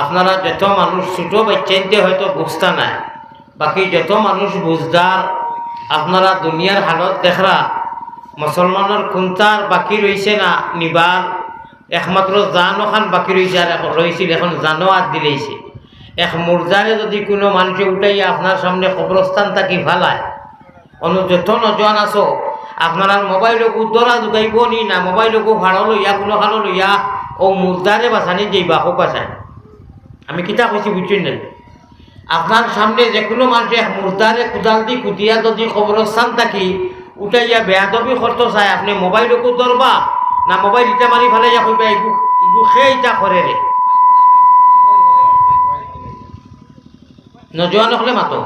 আপনারা যত মানুষ ছোটো বাচ্চাইতে হয়তো বুঝতা না বাকি যত মানুষ বুঝদার, আপনারা দুনিয়ার হালত দেখরা মুসলমানের খুন্তার বাকি রয়েছে না নিবার একমাত্র জান ওখান বাকি রয়েছে আর রয়েছিল এখন জানো আর দিলেইছে এক মুর্জারে যদি কোনো মানুষে উঠাইয়া আপনার সামনে কবরস্থান থাকি ফালায় অন্য যত নজন আছো আপনার মোবাইলকু দরা যোগাইব নি না, মোবাইলকু ভাড়া লইয়া, কোনো খানো লইয়া ও মুর্দারে বাঁচানি যাইবা হোক বাঁচায় আমি কিতা কইছি বুঝছেন না আপনার সামনে যে কোনো মানুষে মুর্দারে কুদাল দি কুদিয়া যদি কবরস্থান থাকি, উঠাইয়া বেয়াদবি করতে চায় আপনি মোবাইলকু ধরবা না মোবাইল ইটা মারি ফেলে যা কইবা ইগু ইগু সে ইটা করে রে নজওয়ান হলে মাতো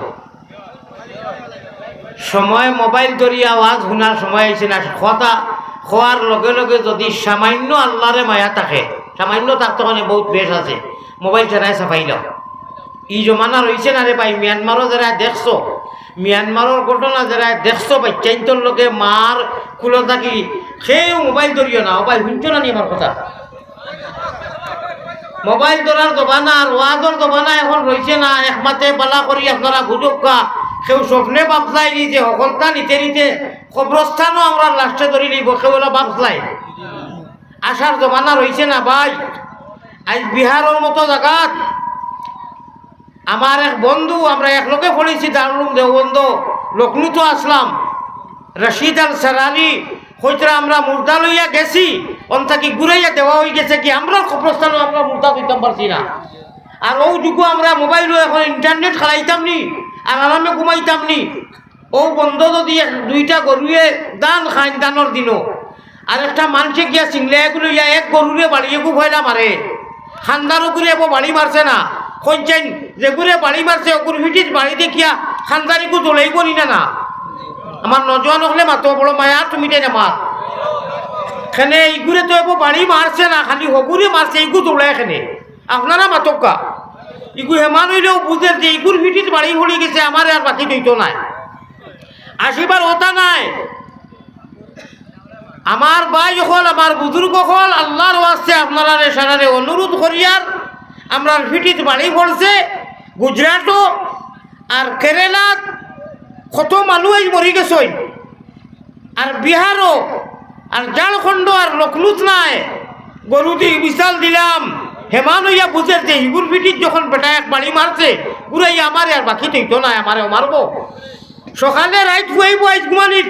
সময় মোবাইল ধরি আওয়াজ শুনার সময় আইছে না কথা খোয়ার লগে লগে যদি সামান্য আল্লাহরে মায়া থাকে, সামান্য তার তখন বহুত বেশ আছে। মোবাইল ছাড়াই সাফাই দাও ই জমানা রয়েছে না রে ভাই মিয়ানমারও যারা দেখছ? মিয়ানমারের ঘটনা যারা দেখছ বাচ্চাইন্তর লোকে মার কুলো থাকি সেও মোবাইল ধরিও না। মোবাইল শুনছো না নি আমার কথা? মোবাইল ধরার আর ওয়াজর দোকানা এখন রয়েছে না। একমাতে পালা করি আপনারা বুঝুকা কেউ স্বপ্নে বাপসাই নি যে সকলটা নিতে নিতে কবরস্থানও আমরা লাস্টে ধরি নিব কেউ ওলা বাপসাই আসার জমানা রয়েছে না ভাই। আজ বিহারের মতো জায়গাত আমার এক বন্ধু, আমরা একলগে পড়েছি দারুম দেওবন্ধ লখনৌতো আসলাম। রশিদ আল সারানি হইতরা আমরা মুর্দা লইয়া গেছি অন থাকি ঘুরাইয়া দেওয়া হয়ে গেছে কি, আমরা কবরস্থানও আমরা মুর্দা দিতাম পারছি না। আর ও যুগও আমরা মোবাইলও এখন ইন্টারনেট খেলাইতাম নি আর আরামে ঘুমাইতাম নি ও বন্ধ যদি এক- দুইটা গরুয়ে দান খাইন দানোর দিনও। আর একটা মানুষে গিয়া চিংলে এগুলো এক গরুরে বাড়িয়ে খুব হয়লা মারে। খান্দারও করে এবার বাড়ি মারছে না। কইছেন যে ঘুরে বাড়ি মারছে ওগুর ভিটির বাড়ি দেখিয়া খানদারিকু জ্বলাইব নি না না। আমার নজওয়ান হলে মাতো, বড় মায়া, তুমি তাই মার এখানে এইগুলো তো এবার বাড়ি মারছে না, খালি হগুরে মারছে এইগু দৌড়ায় এখানে আপনারা মাতকা ইগু হেমান হইলেও বুঝে যে ইগুর ভিটির বাড়ি হলি গেছে আমার আর বাকি দইত নাই। আসিবার ওটা নাই। আমার ভাই হল আমার বুজুর্গ হল ওয়াস্তে আপনারা সারারে অনুরোধ করিয়ার। আমরা ভিটিত বাড়ি পড়ছে, গুজরাটও, আর কেরালাত কত মানুষ আজ মরি গেছই আর বিহারও, আর ঝাড়খণ্ড, আর লখনৌত নাই। গরু দি বিশাল দিলাম। হেমান হইয়া বুঝে যে হিগুর পিঠিত যখন বেটা এক বাড়ি মারছে পুরাই আমার আর বাকি তৈতো নাই আমারে মারবো। সকালে রাইত শুয়াইব আইজ ঘুমানিত।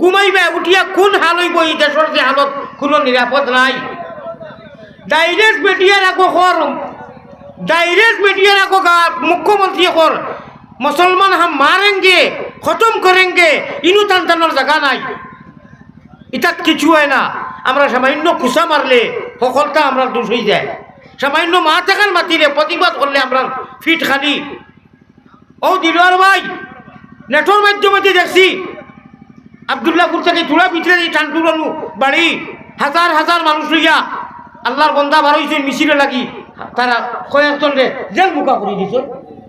ঘুমাইবে, উঠিয়া কোন হাল হইব, এই দেশের যে হালত কোনো নিরাপদ নাই। ডাইরেক্ট মিডিয়ার আগো কর ডাইরেক্ট মিডিয়ার আগো মুখ্যমন্ত্রী কর মুসলমান হাম মারেঙ্গে খতম করেঙ্গে ইনু টান টানোর জায়গা নাই। এটা কিছু হয় না। আমরা সামান্য কুসা মারলে সকলটা আমরা দোষ হয়ে যায়। সামান্য মা থাকার মাতিলে প্রতিবাদ করলে আমরা ফিট খালি ও দিলওয়ার ভাই নেটর মাধ্যমে দেখছি। আবদুল্লাহপুর থেকে ভিতরে এই টানটুরানু বাড়ি হাজার হাজার মানুষ লইয়া আল্লাহর বন্দা বার হয়েছে মিছিলে লাগি, তারা কয়েকজন রে জেল মুখা করে দিছ।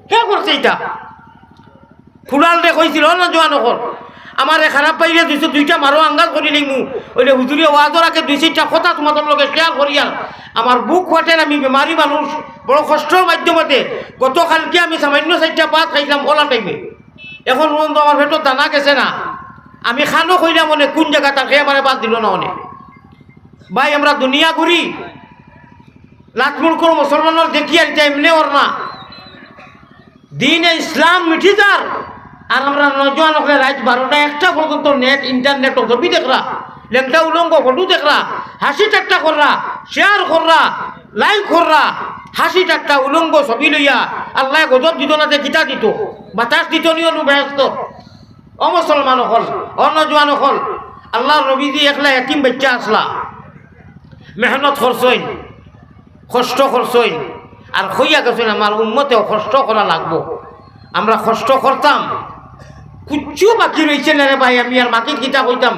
কে করছে এটা? ফুলাল রে কইছিল না জোয়া নকর আমার খারাপ পাইলে দুইশো দুইটা মারো, আঙ্গাল করি নিমু ওইলে হুজুরি ওয়াজর আগে দুই চারটা কথা তোমাদের লগে শেয়ার করিয়া, আমার বুক ফাটেন আমি বেমারি মানুষ, বড় কষ্টর মাধ্যমতে গতকালকে আমি সামান্য চারটা ভাত খাইলাম ওলা টাইমে এখন পর্যন্ত আমার ভেতর দানা গেছে না। আমি খানো কইলাম মনে কোন জায়গা তাকে আমার বাদ দিল না অনেক। ভাই, আমরা দুনিয়া ঘুরি লাতমুল করো মুসলমানের দেখি আর এমনি ওর না দিনে ইসলাম মিঠি যার, আর আমরা নজওয়ান ওখানে রাত বারোটা একটা পর্যন্ত নেট, ইন্টারনেট ছবি দেখরা লেখটা উলঙ্গ ফটো দেখরা, হাসি ঠাট্টা কররা শেয়ার কররা লাইক কররা, হাসি ঠাট্টা, উলঙ্গ ছবি লইয়া, আল্লাহ গজব দিত না যে কিতা দিত, বাতাস দিত নিও ব্যস্ত। অমুসলমান হল অনজওয়ান হল আল্লাহ রবি দি একলা এতিম বাচ্চা আসলা। মেহনত করছইন কষ্ট করছইন আর হইয়া গেছেন আমার উন্মতেও কষ্ট করা লাগবো। আমরা কষ্ট করতাম। কুচ্ছু বাকি রয়েছে না রে ভাই, আমি আর মাটির কিতা কইতাম?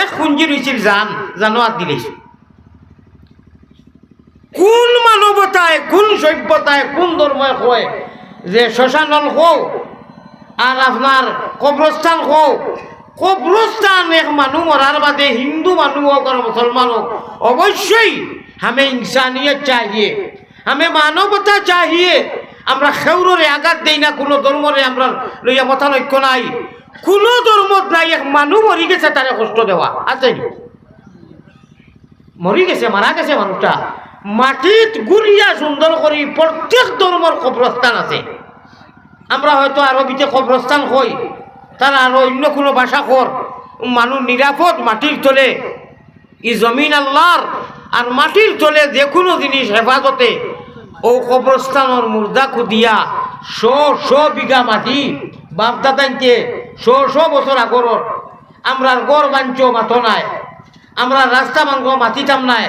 এক খুঞ্জি রয়েছিল জান জানো আর দিলেছ। কোন মানবতায় কোন সভ্যতায় কোন ধর্ময় কয় যে শ্মশানল হও আর আপনার কবরস্থান হোক কবরস্থান এক মানুষ মরার বাদে হিন্দু মানুষ হোক আর মুসলমান হোক, অবশ্যই हमें इंसानियत चाहिए আমি মানবতা চাহিয়ে আমরা খেউরে আঘাত দেই না কোনো ধর্মরে আমরা লইয়া মতানৈক্য নাই কোনো ধর্মত নাই এক মানুষ মরি গেছে তারে কষ্ট দেওয়া আছে নি? মরি গেছে মারা গেছে মানুষটা মাটিত গুড়িয়া সুন্দর করি প্রত্যেক ধর্মর কবরস্থান আছে আমরা হয়তো আরবিতে কবরস্থান হই তারা আরো অন্য কোনো ভাষা কর মানুষ নিরাপদ মাটির তলে ই জমিন আল্লাহর আর মাটির তলে যে কোনো জিনিস হেফাজতে ও কবরস্থানের মুর্দা খুদিয়া শ শ বিঘা মাটি বাপদাদাইতে শ শ বছর আগর আমরার গড় বাঞ্চ মাথো নাই। আমরা রাস্তা মাঙ্গ মাতিতাম নাই।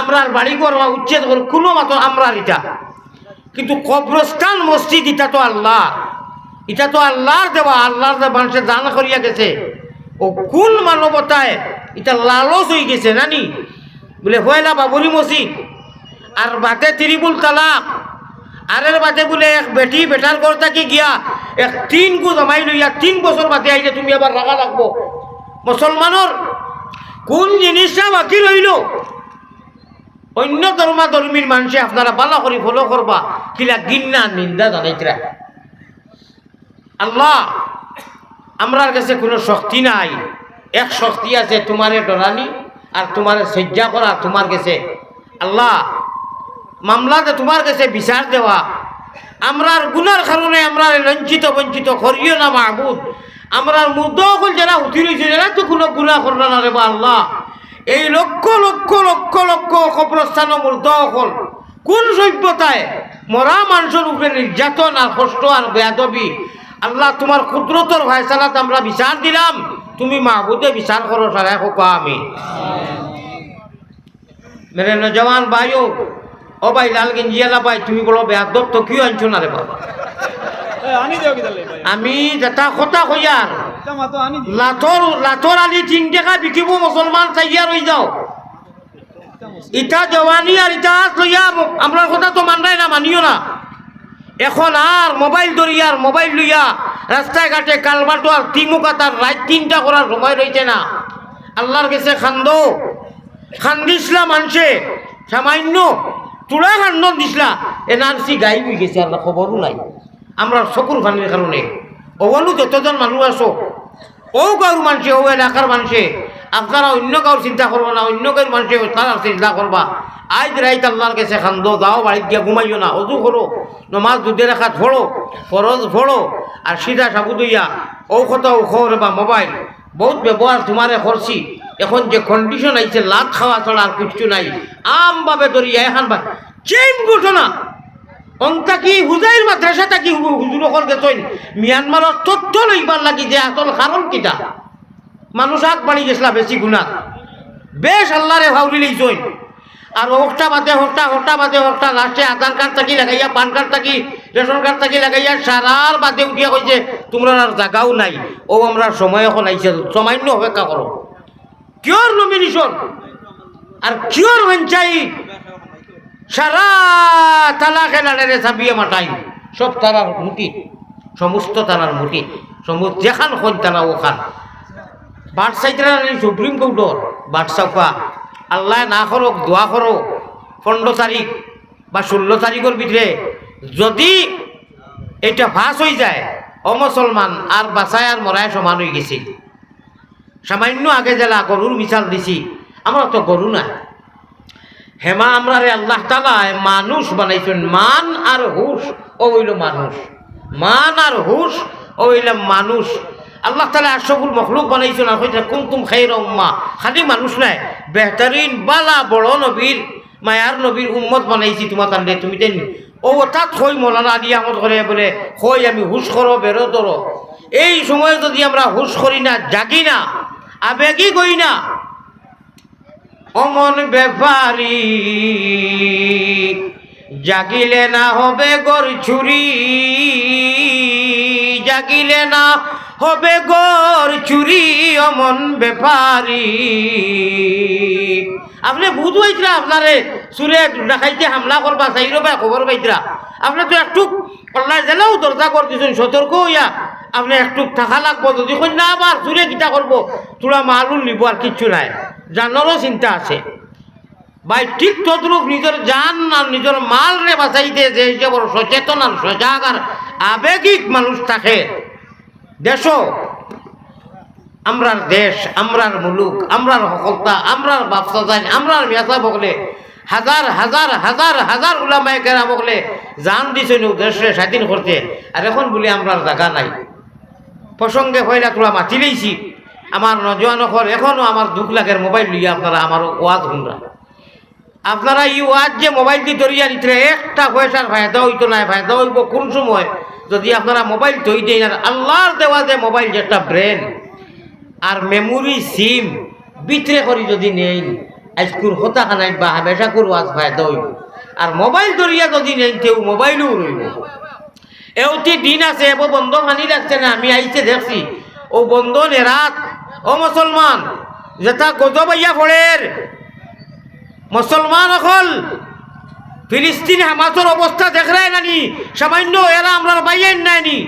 আমরার বাড়ি ঘর উচ্ছেদ কর কোনো মাতো আমরার ইটা। কিন্তু কবরস্থান মসজিদ এটা তো আল্লাহ। এটা তো আল্লাহর দেওয়া আল্লাহর দেওয়া মানুষের দান করিয়া গেছে। ও কোন মানবতায় এটা লালচ হয়ে গেছে, নানি? বলে হয়লা বাবরি মসজিদ। আর বাতে ত্রিপুল তালাক। আরের বাদে বলে, এক বেটি বেটার ঘর থাকি গিয়া এক তিন গু জমাই লইয়া তিন বছর বাদে আইলে তুমি আবার রাখা লাগবো। মুসলমানের কোন জিনিসটা বাকি রইল? অন্য ধর্মা ধর্মীর মানুষে আপনারা ভালো করে, ফলো করবা, কিলা গিন্না নিন্দা জানাইতরা আল্লাহ, আমরার কাছে কোনো শক্তি নাই। এক শক্তি আছে তোমারে ডরানি আর তোমারে সজ্জা করা তোমার কাছে। আল্লাহ, মামলাতে তোমার কাছে বিচার দেওয়া। আমরার গুনার কারণে আমরা লঞ্চিত বঞ্চিত করিও না মাহবুদ। আমরার মুদ্দকল যারা উঠি রয়েছে, যারা তো কোনো গুণা করল না রে বা আল্লাহ। এই লক্ষ লক্ষ লক্ষ লক্ষ কবরস্থান মুর্দকল কোন সভ্যতায় মরা মানুষের উপরে নির্যাতন আর কষ্ট আর বেয়াদবি? আল্লাহ, তোমার কুদরতর ভাইসালাত আমরা বিচার দিলাম। তুমি মাহবুদে বিচার করো সারা হোক আমি। মেরে নজওয়ান ভাইও ও ভাই লাল গেঞ্জিয়ালা ভাই তুমি বলো বেয়াদব তো কিও আনছো না রে বাবা? কি আমি যেটা কথা কইয়ার লাথর লাথর আলি তিন টাকা বিকিব মুসলমান চাইয়া রই যাও। ইটা জওয়ানি আর ইটা লইয়া আমরা কথা তো মানরাই না মানিও না। এখন আর মোবাইল ধরিয়ার মোবাইল লইয়া রাস্তায় ঘাটে কালবাটো আর তিমুকা তার রাত তিনটা করার সময় রয়েছে না। আল্লাহর কাছে খান্দ। খান্দিসলা মানুষে সামান্য তুলা খান্দন দিসলা। এনআরসি গাই হয়ে গেছে আল্লাহ খবরও নাই। আমরা চকুর খানির কারণে। ওগুলো যতজন মানুষ আসো ও কারোর মানুষে ও এলাকার মানুষে আপনারা অন্য কারোর চিন্তা করব না, অন্য কারোর মানুষে তারা চিন্তা করবা। আজ রাইত আল্লাহর কাছে খান্দ যাও, বাড়িতে গিয়া ঘুমাইও না, অজু করো, নমাজ দুধে রাখা ধরো ফরজ ভরো আর সিধা সাবু দইয়া ঔষধ ঔষধ বা মোবাইল, বহুত ব্যবহার তোমারে করছি। এখন যে কন্ডিশন আইছে লাভ খাওয়া ছাড়া আর কিচ্ছু নাই। আমভাবে ধরিয়া এখন বা চেম ঘটনা অন্তা কি হুজাইর মাদ্রাসা থাকি হুজুর অকল গেছেন মিয়ানমারের তথ্য লইবার লাগি যে আসল কারণ কিটা? মানুষ আগ বাড়ি গেছিলা, বেশি গুণা বেশ আল্লাহরে ভাউরি লইছেন আর হকটা বাদে হকটা হকটা বাদে হকটা লাস্টে আধার কার্ড থাকি, লাগাইয়া পান কার্ড থাকি রেশন কার্ড থাকি, লাগাইয়া সারার বাদে উঠিয়া কইছে তোমরা আর জাগাও নাই। ও আমরা সময় এখন আইছে, সামান্য অপেক্ষা করো। কিয়র নমিনেশন আর কিয়র পঞ্চায়েত? সারা তালা খেলারে চাবিয়ে মাটাই সব তারার মুটি সমস্ত তারার মুটি সমস্ত যেখান খন তারা ওখান। বাট চাইতরা সুপ্রিম কোর্টর বাট চাপা আল্লাহ না করক, দোয়া করো পনেরো তারিখ বা ষোলো তারিখের ভিতরে যদি এটা ফাঁস হয়ে যায় অমুসলমান আর বাসায় আর মরায় সমান হয়ে গেছে। সামান্য আগে জেলা গরুর মিশাল দিছি, আমরা তো গরু না হেমা আমরা রে আল্লাহ তালায় মানুষ বানাইছেন, মান আর হুশ, ও হইল মানুষ। মান আর হুশ, ও হইল মানুষ। আল্লাহ তালা আশফুল মখলুক বানাইছেন, আর হইতে কুমতুম খাইর উম্মা। খালি মানুষ নাই, বেহতারিন, বালা, বড় নবীর, মায়ার নবীর উম্মত বানাইছি তোমার তান্ডে তুমি দেন ও তাত হই মৌলানা আলী আহমদ করে বলে হই আমি হুশ করো, বেরো ধরো এই সময় যদি আমরা হুশ করি না, জাগি না আবেগই কই না, অমন ব্যাপারি, জাগিলে না হবে গর চুরি জাগিলে না হবে গর চুরি অমন ব্যাপারি। আপনি বুধ হয়েছিলা আপনারে? সুরে দেখাইতে হামলা করবা চাইল বা খবর পাইতরা আপনি তো একটু কল্লা জেলাও দরজা করে দিয়েছেন সতর্ক হইয়া। আপনি একটু টাকা লাগবো, যদি না আবার সুরে কিটা করব তোরা মালুল নিব আর কিচ্ছু নাই। জানারও চিন্তা আছে। ভাই, ঠিক তদ্রুপ নিজের জান আর নিজের মাল রে বাঁচাইতে যে হিসেবে সচেতন আর সজাগ আর আবেগিক মানুষ থাকে। দেশ আমরার দেশ, আমরার মুলুক, আমরার হকলতা, আমরার বাপসা যাই আমরার মেসা বকলে, হাজার হাজার হাজার হাজার উলামায় কেরা বকলে, জান দিছে দেশে স্বাধীন করতে। আর এখন বলি আমরার জায়গা নাই। প্রসঙ্গে হইলা তোরা মাতি লইছি আমার নজওয়ান এখনও আমার দুঃখ লাগের মোবাইল লইয়া আপনারা আমার ওয়াজ শুনরা। আপনারা ই ওয়াজ যে মোবাইল দিয়ে ধরিয়া নিতে একটা পয়সার ফায়দা হইতো না ফায়দা হইব কোন সময়? যদি আপনারা মোবাইল তৈ দেন আর আল্লাহর দেওয়া যে মোবাইল যেটা ব্রেন আর মেমোরি সিম বিতরে করি যদি নেই, আজকুর হতা খানাই বা হামেশা কুর ওয়াজ ফায়দা হইব। আর মোবাইল ধরিয়া যদি নেই কেউ মোবাইলও রইব। এওটি দিন আছে, এব বন্ধ মানি রাখছে না, আমি আইছে দেখছি। ও বন্ধ নেরাত ও মুসলমান যেটা গজবাইয়া ফড়ের মুসলমান অকল ফিলিস্তিন হামাসের অবস্থা দেখরাই নানি। সামান্য এরা আমরা বাইয়েন নাইনি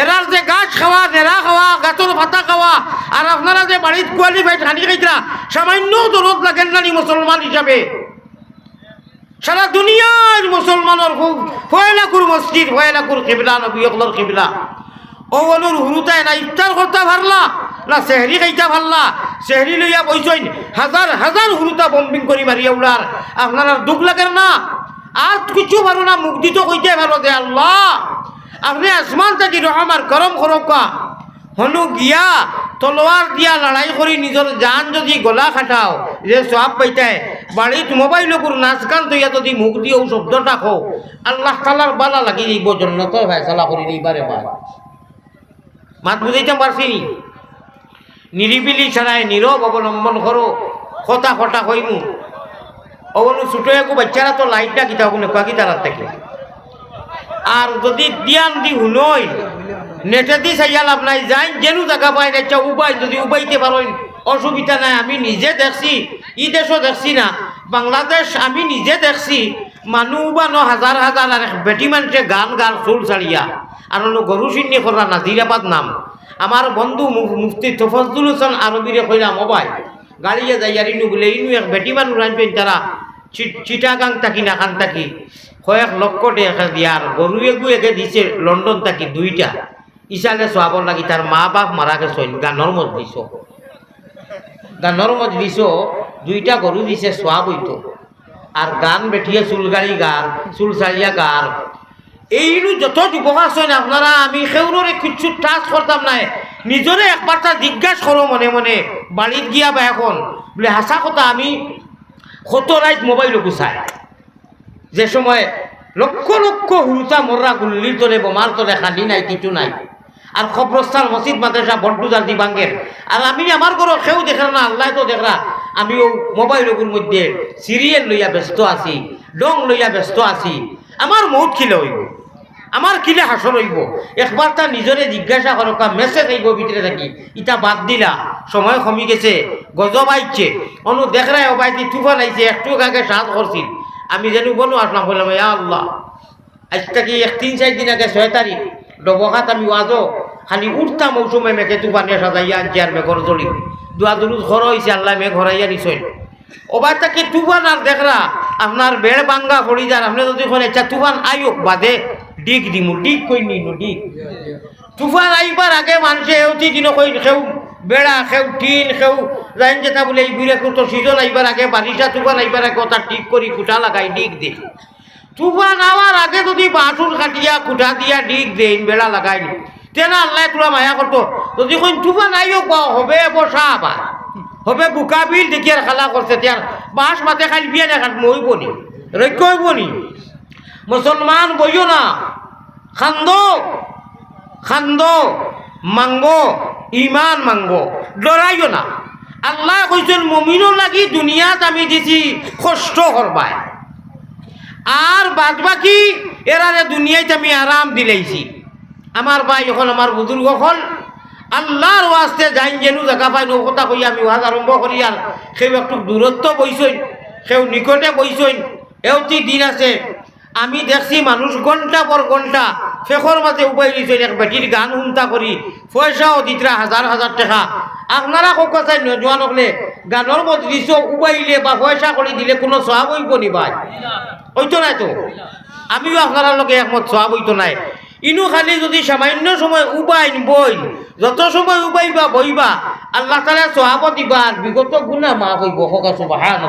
এরার যে গাছ খাওয়া, নেড়া খাওয়া, গাছর ভাতা খাওয়া, আর আপনারা যে বাড়ির কোয়ালিফাইড হানি খাইতরা, সামান্য দরদ লাগেন নানি মুসলমান হিসাবে। সারা দুনিয়ার মুসলমানের ফয়লাকুর মসজিদ, ফয়লাকুর কিবলা নবী অকলর কিবলা। ও অনুর হুরুতায় না ইফতার করতে পারলা? না সেহরি খাইতা পারলা সেহরি লইয়া বইছইন, হাজার হাজার হুরুতা বম্বিং করি মারিয়া উলার আপনার আর দুঃখ লাগে না। আর কিছু পারো না, মুখ দিত কইতে পারো যে আল্লাহ। আপনি আসমান থাকি রহমার গরম খরকা হনু গিয়া তলোয়ার দিয়া লড়াই করি নিজের জান যদি গলা খাটাও, যে সব পাইতায় বাড়িত মোবাইল ওপর নাচ গান তৈয়া যদি মুখ দিয়েও শব্দটা খো আল্লাহ তালার বালা লাগি দিব জন্য তো ফেসলা করি নিবারে মাত বুঝাইতে পারছি নিরিবিলি ছাড়াই নীরব অবলম্বন করো। কথা কথা কইমু অবনু ছোট একু বাচ্চারা তো লাইটটা কিতা কোনো কাকি তারার থেকে আর যদি দিয়ান দি হুনই, নেটে দি চাইয়া লাভ নাই যাই যেন জায়গা পাই না, চা উবাই যদি উবাইতে পারেন অসুবিধা নাই, আমি নিজে দেখছি, ই দেশও দেখছি না, বাংলাদেশ আমি নিজে দেখছি, মানুহ বানো হাজার হাজার আর বেটি মানুষে গান গান চুল ছাড়িয়া আর গরু চিন্নি করা নাজিরাবাদ নাম। আমার বন্ধু মুফতি তফজুল হোসেন আরবিরে কইলাম মোবাইল গাড়িয়ে যাইয়ার ইনু বলে, ইনু এক বেটি মানুষ আনবেন তারা চিটাগাং থাকি না, খান থাকি। কয়েক লক্ষ টাকা দিয়ার গরু এগু একে দিছে, লন্ডন থাকি দুইটা। ইসালে সোয়াবর লাগি তার মা বাপ মারা গেছে গানর মত দিছ। গানর মত দিছ, দুইটা গরু দিছে সোয়াব হইতো আর গান বেঠিয়ে চুল গাড়ি গার চুল সারিয়া গার এইনু যত যুবক আছেন আপনারা আমি সেউরে কিচ্ছু টাচ করতাম নাই। নিজরে একবারটা জিজ্ঞাসা করো মনে মনে বাড়িত গিয়া বা এখন। বলে হাসা কথা, আমি কত রাইত মোবাইল গুছাই যে সময় লক্ষ লক্ষ হুরুতা মররা গুল্লির তোলে বোমার তোলে খালি নাই কিছু নাই। আর খবরস্থান মসজিদ মাদ্রাসা বন্টু জাতি বাঙ্গের আর আমি আমার ঘর সেও দেখে না আল্লাহ তো দেখরা আমিও মোবাইলগুলোর মধ্যে সিরিয়াল লইয়া ব্যস্ত আছি ডং লইয়া ব্যস্ত আছি। আমার মৌত খিলে হইব আমার কিলে হাসর হইব? একবার তার নিজরে জিজ্ঞাসা করকা মেসেজ আইব ভিতরে থাকি। ইটা বাদ দিলা। সময় কমি গেছে, গজব আইছে। অনু দেখরাই অবাইতি তুফান আইছে একটু আগে সাজ করছিল। আমি যেন বনু আসলাম, বললাম ইয়া আল্লাহ আজ থেকে এক তিন, চার দিন আগে ছয় তারিখ ডবহাত আমি ওয়াজো, খালি উঠতাম মৌসুমে মেঘে তুফানে সাজাইয়া আনছি আর মেঘর জড়ি দুয়া দুরুজ ঘর হয়েছে আল্লাহ মেঘ হরাইয়া নিছয় ওবার তাকে তুফান আর দেখরা আপনার বেড় বাঙ্গা পড়ি যার, আপনি যদি ইচ্ছা তুফান আইক বাদে ডিগ দিমু ডিগ কই নিনু ডিগ তুফান আইবার আগে মানুষে এউতি দিন কই সেউ বেড়া খেউ টিন সেউ লাইন যেটা বলে এই বুড়ে তো সিজন আইবার আগে বারিশা তুফান আইবার আগে ওটা ঠিক করি কুটা লাগাই ডিগ দে। তুফান আওয়ার আগে যদি বাসুর কাটিয়া কুটা দিয়া ডিগ দেন বেড়া লাগাই তেনা আল্লাহ তোরা মায়া করতো যদি কোন তুফান আইও বা হবে বসা আবার হবে বুকা বিল দেখি দেখিয়ার খালা করছেতিয়ার বাঁশ মাতে খালি বিয়া দেখাত মইব নি রৈক্য হইব নি। মুসলমান বইও না। খান্দ খান্দ, মাঙ্গো ইমান মাঙ্গো, ডরাইও না। আল্লাহ কইছেন, মমিনও লাগি দুনিয়াত আমি দিছি, কষ্ট করবায় আর বাদ বাকি এরারে দুনিয়াতে আমি আরাম দিলাইছি। আমার ভাই এখন আমার বুজুর্গ হল, আল্লাহর ওয়াস্তে যাইন যেন জায়গা পাই কথা কই আমি ওয়াজ আরম্ভ করি আর সেও একটু দূরত্ব বইছইন সেও নিকটে বইছইন এওটি দিন আছে? আমি দেখছি মানুষ ঘণ্টা পর ঘণ্টা ফেকর মাঝে উপায় দিছে এক বেটির গান শুনতা করি। পয়সাও দিতরা হাজার হাজার টাকা। আপনারা কক কথায় নজওয়ান হলে গানের মধ্যে দিছ উবাইলে বা পয়সা করে দিলে কোনো সহাব হইব নি ভাই? হইতো নাই তো? আমিও আপনার লগে একমত সহাব হইতো নাই। ইনু খালি যদি সামান্য সময় উবাইন বইন যত সময় উবাইবা বইবা আল্লাহ তালা সহাব দিবা বিগত গুণা মা হইব। হকা সুবাহান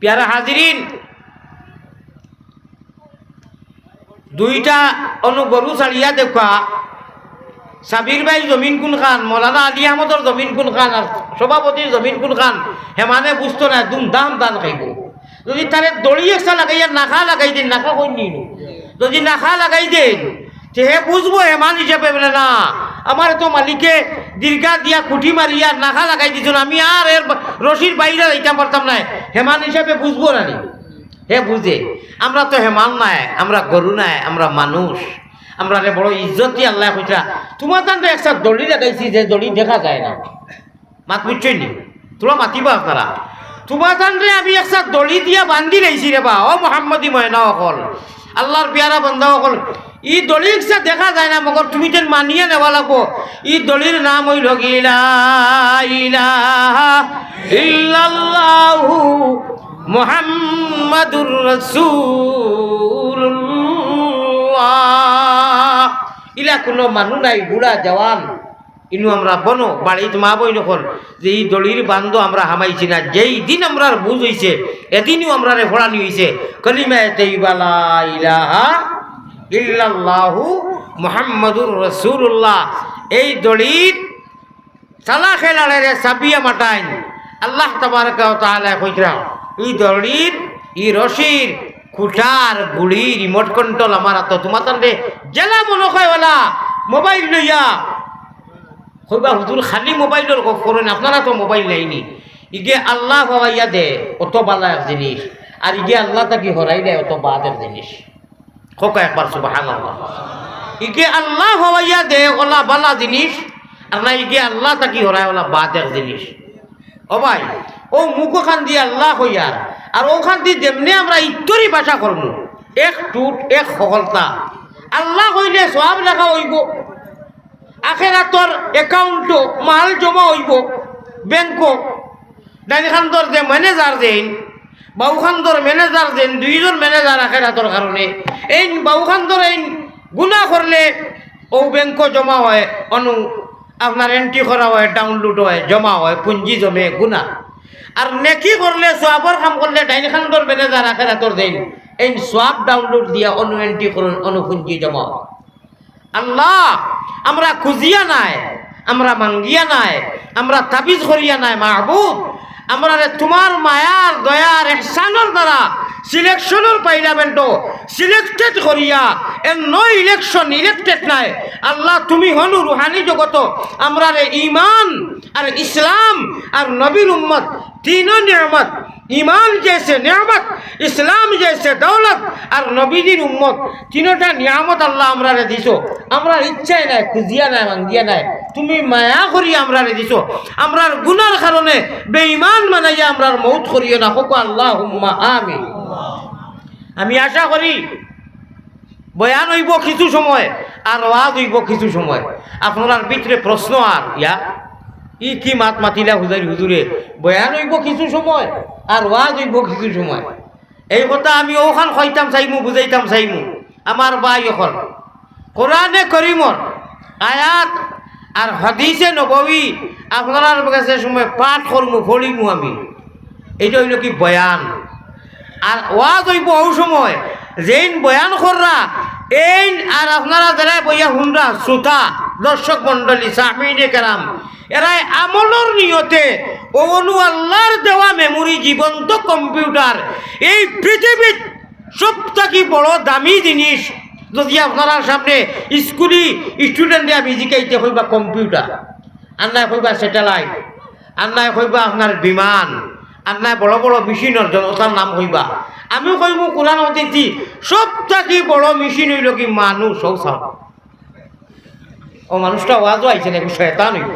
পেয়ারা হাজিরিন দুইটা অনু গরু ছাড়িয়া দেখা সাবির ভাই জমিন কোন খান, মৌলানা আলী আহমদর জমিন কোন খান আর সভাপতির জমিন কোন খান, হেমানে বুঝতো না দুম দাম দান খাইব। যদি তারে দড়ি একটা লাগাইয়া নাখা লাগাই দিন, নাখা কই নিন। যদি নাখা লাগাই দেন হে বুঝব হেমান হিসাবে বলে, না আমার তো মালিকে দীর্ঘা দিয়া খুঁটি মারিয়া নাখা লাগাই দিত আমি আর এর রশির বাইরে যাইতাম পারতাম না হেমান হিসাবে বুঝব নি হে বুঝে, আমরা তো হেমান নাই, আমরা গরু নাই, আমরা মানুষ। আমরা রে বড় ইজ্জত আল্লাহ কইতা, তোমার তান একটা দড়ি লাগাইছি, যে দড়ি দেখা যায় না। মাত বুঝছই নি? তোরা মাতিবা আপনারা। তোমার তান রে আমি একটা দড়ি দিয়া বান্ধি লাইছি রে বা ও মোহাম্মদী ময়না অকল। আল্লাহর পেয়ারা বন্ধা অকল। ই দড়ি একটা দেখা যায় না, মগর তুমি যেন মানিয়ে নেওয়া লাগবো। ই দড়ির নাম হইল গিলা ইলাহা ইল্লাল্লাহু মুহাম্মাদুর রাসূলুল্লাহ। ইলা কোনো মানুষ নাই, বুড়া জওয়ান। ইনু আমরা বনো, বাড়িতে মা বই নখন যে এই দড়ির বান্ধ আমরা হামাইছি না, যেই দিন আমরা বুঝ হইছে, এদিনও আমরা রে ভরানি হইছে। কলিমায় তেইবালা ইলাহা ইল্লাল্লাহু মুহাম্মাদুর রাসূলুল্লাহ। এই দড়ির সালা খেলাড়ে সাবিয়া মাটাইন আল্লাহ তাআলা কইরা এই দড়ির ই রশির খুঁটার গুড়ি রিমোট কন্ট্রোল আমার হাত। তোমার তান্ডে জেলা মনে হয় ওলা মোবাইল লইয়া। কইবা হুজুর খালি মোবাইলের করেন, আপনারা তো মোবাইল নাইনি ইগে আল্লাহ হওয়াইয়া দে, অত বালা জিনিস। আর ইগে আল্লাহ তাকে হরাই দেয়, অত বাদের জিনিস। হোক একবার সুবাহান ইগে আল্লাহ হওয়াইয়া দে, ওলা বালা জিনিস, আর না ইগে আল্লাহ তাকে হরাই ওলা বাদের জিনিস। ও ভাই ও মুখ খান দিয়ে আল্লাহ হইয়ার আর। ওখান দিয়ে যেমনি আমরা ইত্তরি ভাষা করব এক টুট, এক সফলতা আল্লাহ হইলে সব লেখা হইব। আখেরাতর একাউন্টও মাল জমা হইব। ব্যাংক ডাইনিখান্তর যে ম্যানেজার দেন বাউখান্তর ম্যানেজার দেন দুইজন ম্যানেজার আখেরাতর কারণে। এই বাউখান্তর এই গুণা করলে ও ব্যাংক জমা হয়, অনু আপনার এন্ট্রি করা হয় ডাউনলোড হয়, জমা হয় পুঞ্জি জমে গুণা আর নেকি করলে, সোয়াবর কাম করলে ডাইনিখান্তর ম্যানেজার তোর দেন এই সোয়াব ডাউনলোড দিয়া অনু এন্ট্রি করুন, অনুপুঞ্জি জমা। আল্লাহ, আমরা খুঁজিয়া নাই, আমরা মাঙ্গিয়া নাই, আমরা তাবিজ করিয়া নাই, মাহবুব। আমরা তোমার মায়ার দয়ার এহসানোর দ্বারা সিলেকশনের পার্লামেন্টও সিলেক্টেড করিয়া এর নো ইলেকশন ইলেক্টেড নাই। আল্লাহ তুমি হনু রুহানি জগত। আমরা ইমান, আর ইসলাম, আর নবীর উম্মত, তিনও নিয়ামত। ইমান জैसे নিয়ামত, ইসলাম জैसे দৌলত, আর নবীজির উম্মত, তিনোটা নিয়ামত আল্লাহ আমরা রে দিছো। আমরা ইচ্ছাই নাই, খুঁজিয়া নাই মাঙ্গিয়া নাই। তুমি মায়া করি আমরা রে দিছো। আমরার গুনার কারণে বেঈমান মানাইয়া আমরার মৌত করিও না। হোক আল্লাহ আমি আমি আশা করি বয়ান হইব কিছু সময়, আর ওয়াজ হইব কিছু সময়। আপনার ভিতরে প্রশ্ন আর ইয়া। ই কি মাত মাতিলা হুজারি হুজুরে বয়ান হইব কিছু সময় আর ওয়াজ হইব কিছু সময়। এই কথা আমি ওখান খাইতাম চাইমু বুঝাইতাম চাইমু। আমার বাই এখন। কোরআনে করিমর আয়াত আর হদিসে নবী আপনার কাছে সময় পাঠ করমু ফলিমু আমি। এইটা হইল কি বয়ান। আর ওয়াজ হইব ও সময়। যেইন বয়ান কররা এই আর আপনারা যারা বইয়া শুনরা শ্রোতা, দর্শক মন্ডলী সামিনে কেরাম এরাই আমলর নিয়তে অনু আল্লাহর দেওয়া মেমোরি জীবন্ত কম্পিউটার। এই পৃথিবীর সব থেকে বড় দামি জিনিস, যদি আপনারা সামনে স্কুলি স্টুডেন্টে আমি জিকাইতে হইবা কম্পিউটার, আর নাই হইবা স্যাটেলাইট আর নাই হইবা আপনার বিমান। আর বড় বড় বড় মেশিনের জনতার নাম হইবা। আমিও কইব কোরআন অতিথি সব থাকি বড় মেশিন হইল কি মানুষ ও মানুষটা ওয়াজও আইছে নাকি? শয়তান হইব।